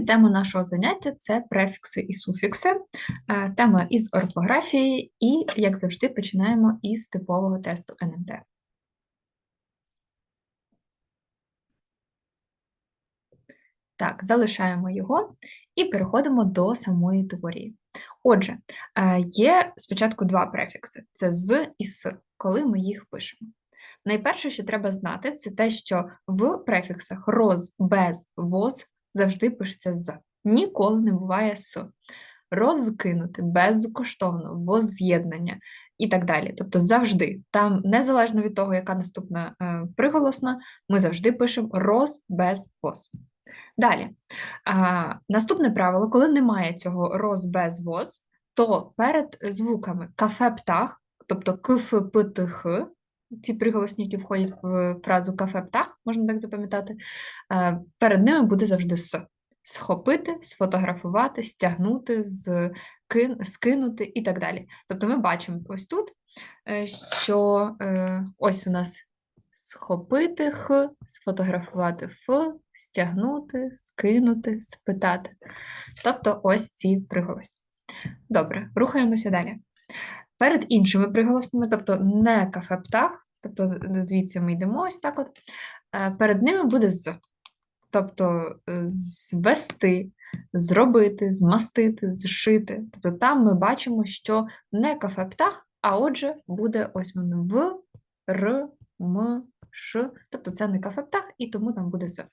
і тема нашого заняття це префікси і суфікси, е, тема із орфографії, і, як завжди, починаємо із типового тесту НМТ. Так, залишаємо його і переходимо до самої теорії. Отже, е, є спочатку два префікси: це з і с, коли ми їх пишемо. Найперше, що треба знати, це те, що в префіксах роз, без, воз завжди пишеться з. Ніколи не буває с. Розкинути безкоштовно, воз'єднання і так далі. Тобто завжди, там, незалежно від того, яка наступна е, приголосна, ми завжди пишемо роз без воз. Далі, а, наступне правило: коли немає цього роз без воз, то перед звуками кафе птах, тобто кф, п, т, х, ці приголосні, які входять в фразу кафе птах, можна так запам'ятати, е, перед ними буде завжди с. Схопити, сфотографувати, стягнути, скинути і так далі. Тобто ми бачимо ось тут, е, що е, ось у нас схопити х, сфотографувати ф, стягнути, скинути, спитати. Тобто ось ці приголосні. Добре, рухаємося далі. Перед іншими приголосними, тобто не кафе птах, тобто звідси ми йдемо ось так от, е, перед ними буде з. Тобто е, звести, зробити, змастити, зшити. Тобто там ми бачимо, що не кафе птах, а отже, буде ось воно в, р, м, ш. Тобто це не кафе птах, і тому там буде з.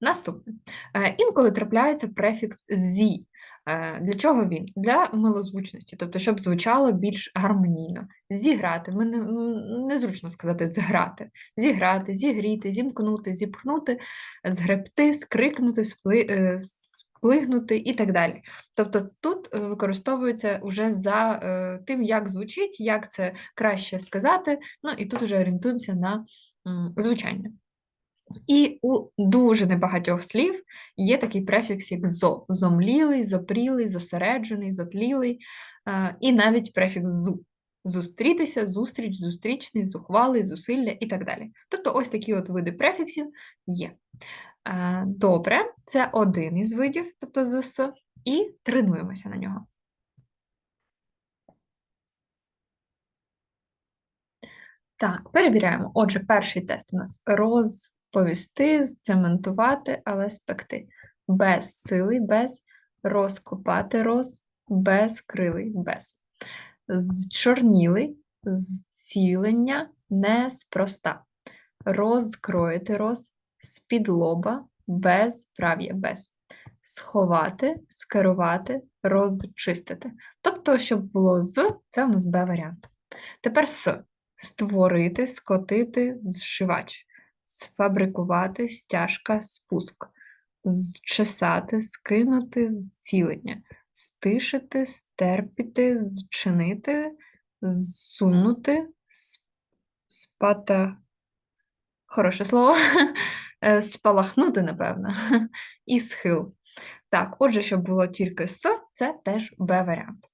Наступне. Е, інколи трапляється префікс зі. Е, для чого він? Для милозвучності, тобто, щоб звучало більш гармонійно. Зіграти, ми не, незручно сказати зграти, зіграти, зігріти, зімкнути, зіпхнути, згребти, скрикнути, спли, е, сплигнути і так далі. Тобто тут використовується вже за тим, як звучить, як це краще сказати, ну і тут вже орієнтуємося на звучання. І у дуже небагатьох слів є такий префікс, як зо, зомлілий, зопрілий, зосереджений, зотлілий, і навіть префікс зу. Зустрітися, зустріч, зустрічний, зухвалий, зусилля і так далі. Тобто ось такі от види префіксів є. Добре, це один із видів, тобто ЗС, і тренуємося на нього. Так, перевіряємо. Отже, перший тест у нас роз повісти, зцементувати, але спекти. Без сили, без розкопати роз, без крилий, без. Зчорнілий, зцілення неспроста. Розкроїти роз, з-під лоба, безправ'я, без. Сховати, скерувати, розчистити. Тобто, щоб було з, це у нас Б варіант. Тепер С. Створити, скотити, зшивач сфабрикувати стяжка спуск, зчесати, скинути зцілення, стишити, стерпіти, зчинити, зсунути, спата. Хороше слово, е, спалахнути, напевно, і схил. Так, отже, щоб було тільки С, це теж Б варіант.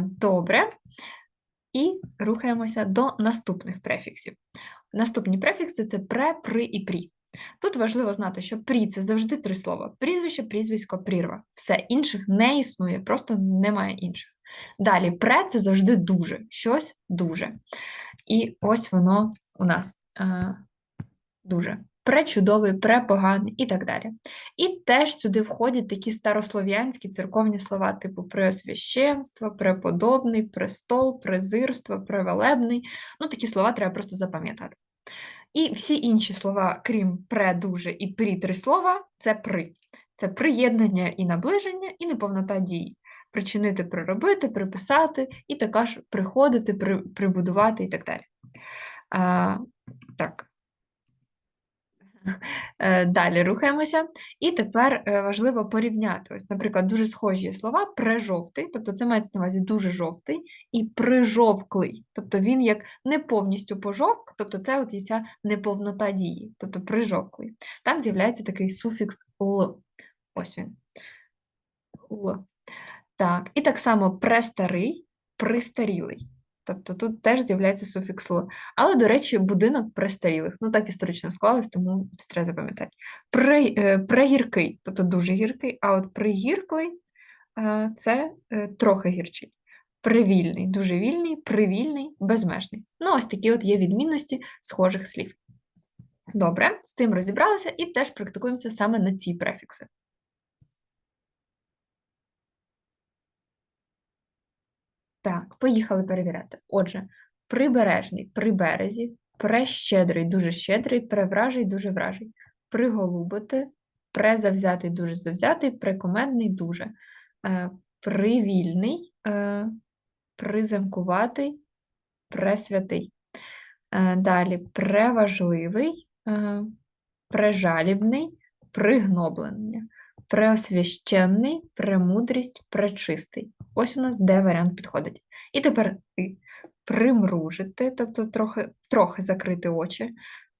Добре. І рухаємося до наступних префіксів. Наступні префікси це пре, при і прі. Тут важливо знати, що прі це завжди три слова: прізвище, прізвисько, прірва. Все інших не існує, просто немає інших. Далі пре це завжди дуже, щось дуже. І ось воно у нас дуже. Пречудовий, препоганий і так далі. І теж сюди входять такі старослов'янські церковні слова, типу преосвященство, преподобний, престол, презирство, превелебний. Ну, такі слова треба просто запам'ятати. І всі інші слова, крім пре, дуже і прі три слова, це при. Це приєднання і наближення, і неповнота дії. Причинити, приробити, приписати, і також приходити, при, прибудувати і так далі. А, Так. Е, далі рухаємося. І тепер е, важливо порівняти. Ось, наприклад, дуже схожі слова прижовтий, тобто це мається на увазі дуже жовтий, і прижовклий. Тобто він як не повністю пожовк, тобто це от і ця неповнота дії, тобто прижовклий. Там з'являється такий суфікс л. Ось він. Л. Так, і так само престарий, пристарілий. Тобто тут теж з'являється суфікс «л». Але, до речі, будинок престарілих. Ну, так історично склалось, тому це треба запам'ятати. Е, тобто дуже гіркий, а от пригірклий е, це е, трохи гірчить. Привільний, дуже вільний, привільний, безмежний. Ну, ось такі от є відмінності схожих слів. Добре, з цим розібралися і теж практикуємося саме на ці префікси. Поїхали перевіряти. Отже, прибережний при березі, прещедрий, дуже щедрий, превражий, дуже вражий, приголубити, презавзятий, дуже завзятий, прикомедний, дуже, е, привільний, е, приземкуватий, пресвятий. Е, далі преважливий, е, прежалібний, пригноблення, преосвященний, премудрість, пречистий. Ось у нас де варіант підходить. І тепер примружити, тобто трохи трохи закрити очі,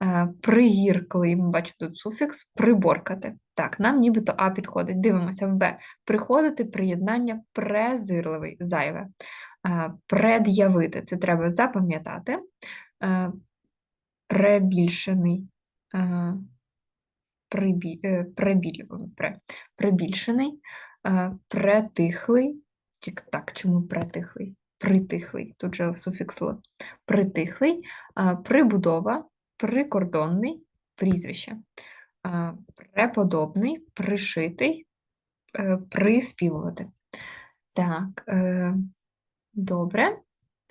е, пригірклий, бачимо тут суфікс, приборкати. Так, нам нібито А підходить. Дивимося в Б. Приходити, приєднання, презирливий, зайве. Е, Пред'явити це треба запам'ятати. Е, Пребільшений. Е, прибі, прибіль, прибільшений, е, притихлий. Тік, так, чому притихлий? Притихлий, тут же суфікс. Притихлий, е, прибудова, прикордонний, прізвище, преподобний, пришитий, приспівувати. Так, добре,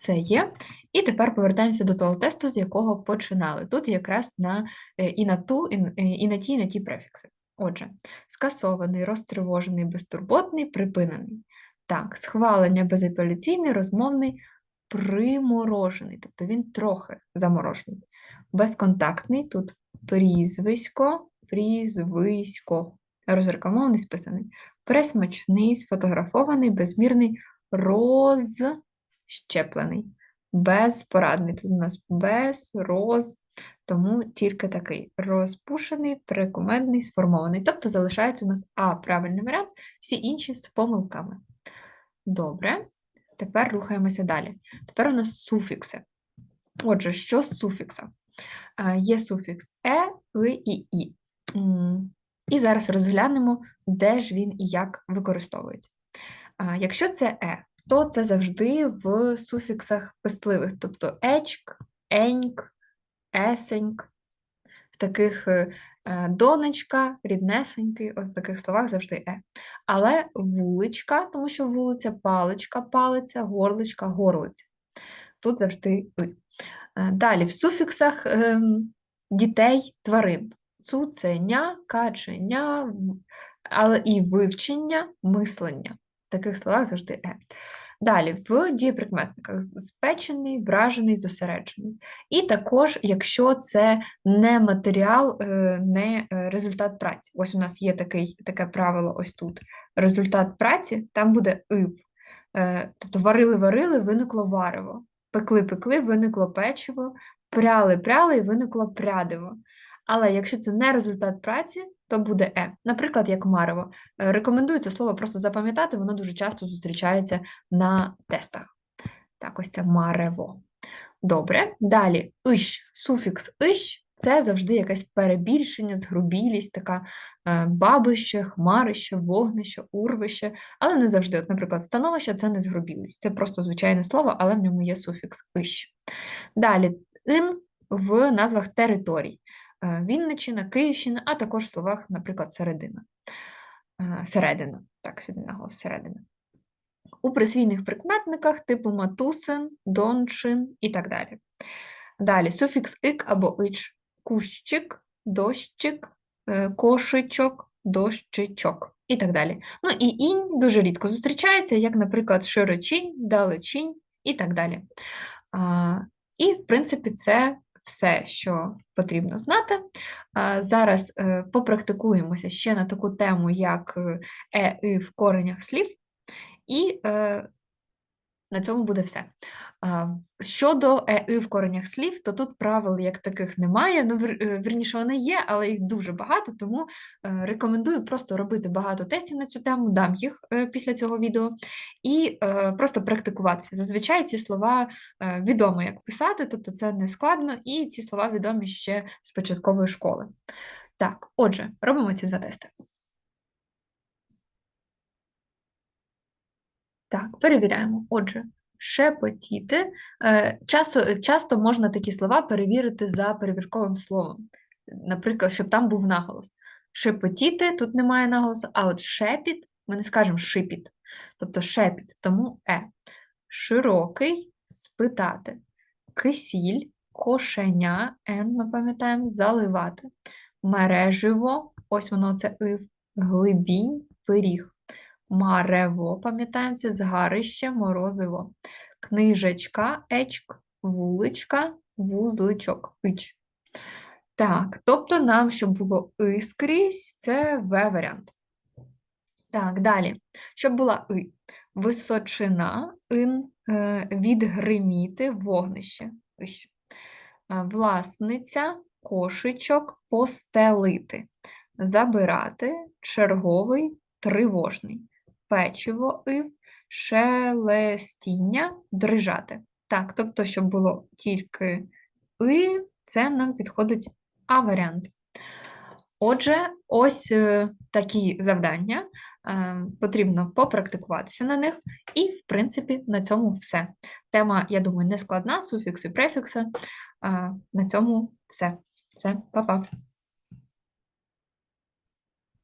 це є. І тепер повертаємося до того тесту, з якого починали. Тут якраз на, е, і на ту, е, і на ті, і на ті префікси. Отже, скасований, розтривожений, безтурботний, припинений. Так, схвалення, безапеляційний, розмовний, приморожений, тобто він трохи заморожений. Безконтактний, тут прізвисько, прізвисько, розрекламований, списаний. Пресмачний, сфотографований, безмірний, розщеплений. Безпорадний. Тут у нас без, роз, тому тільки такий розпушений, прикумедний, сформований. Тобто залишається у нас А правильний варіант, всі інші з помилками. Добре, тепер рухаємося далі. Тепер у нас суфікси. Отже, що з суфікса? Е, Є суфікс е, и і і. І зараз розглянемо, де ж він і як використовується. Якщо це е, то це завжди в суфіксах пестливих, тобто ечк, еньк, есеньк, в таких е, е, донечка, ріднесенький, от в таких словах завжди е. Але вуличка, тому що вулиця, паличка, палиця, горличка, горлиця. Тут завжди и. Е, Далі в суфіксах ем, дітей, тварин. Цуценя, каченя, але і вивчення, мислення. Таких словах завжди е. Далі, в дієприкметниках спечений, вражений, зосереджений. І також, якщо це не матеріал, е, не е, результат праці. Ось у нас є такий, таке правило ось тут. Результат праці, там буде ив. Е, Тобто варили-варили, виникло варево. Пекли-пекли, виникло печиво, пряли-пряли і виникло прядиво. Але якщо це не результат праці, то буде е. Наприклад, як марево. Е, Рекомендую це слово просто запам'ятати, воно дуже часто зустрічається на тестах. Так, ось це марево. Добре. Далі ищ, суфікс ищ це завжди якесь перебільшення, згрубілість, така е, бабище, хмарище, вогнище, урвище, але не завжди. От, наприклад, становище це не згрубілість, це просто звичайне слово, але в ньому є суфікс ищ. Далі ин в назвах територій. Е, Вінниччина, Київщина, а також в словах, наприклад, середина. Е, Середина, так, сюди наголос середина. У присвійних прикметниках типу матусин, дончин і так далі. Далі суфікс ик або ич, кущик, дощик, е, кошичок, дощичок і так далі. Ну і інь дуже рідко зустрічається, як, наприклад, широчінь, далечінь і так далі. І, в принципі, це все, що потрібно знати. Зараз е, попрактикуємося ще на таку тему, як е, е, і в коренях слів. І е, На цьому буде все. Щодо е, і в коренях слів, то тут правил як таких немає. Ну, е, вірніше, вони є, але їх дуже багато, тому е, рекомендую просто робити багато тестів на цю тему, дам їх е, після цього відео, і е, просто практикуватися. Зазвичай ці слова е, відомо, як писати, тобто це не складно, і ці слова відомі ще з початкової школи. Так, отже, робимо ці два тести. Так, перевіряємо. Отже, шепотіти. Е, Часто, часто можна такі слова перевірити за перевірковим словом. Наприклад, щоб там був наголос. Шепотіти тут немає наголосу, а от шепіт ми не скажемо шипіт, тобто шепіт, тому е. Широкий спитати. Кисіль, кошеня, н, ми пам'ятаємо, заливати. Мереживо, ось воно це ив, глибінь, пиріг. Марево, пам'ятаємо, це згарище, морозиво. Книжечка, ечк, вуличка, вузличок, ич. Так, тобто нам, щоб було и скрізь, це В варіант. Так, далі. Щоб була и. Височина, ин, е, відгриміти, вогнище. Ищ. Власниця, кошечок, постелити. Забирати, черговий, тривожний. Печиво, ив, шелестіння, дрижати. Так, тобто, щоб було тільки и, це нам підходить А-варіант. Отже, ось е, такі завдання. Е, Потрібно попрактикуватися на них, і, в принципі, на цьому все. Тема, я думаю, не складна, суфікси, префікси. Е, На цьому все. Все, па-па.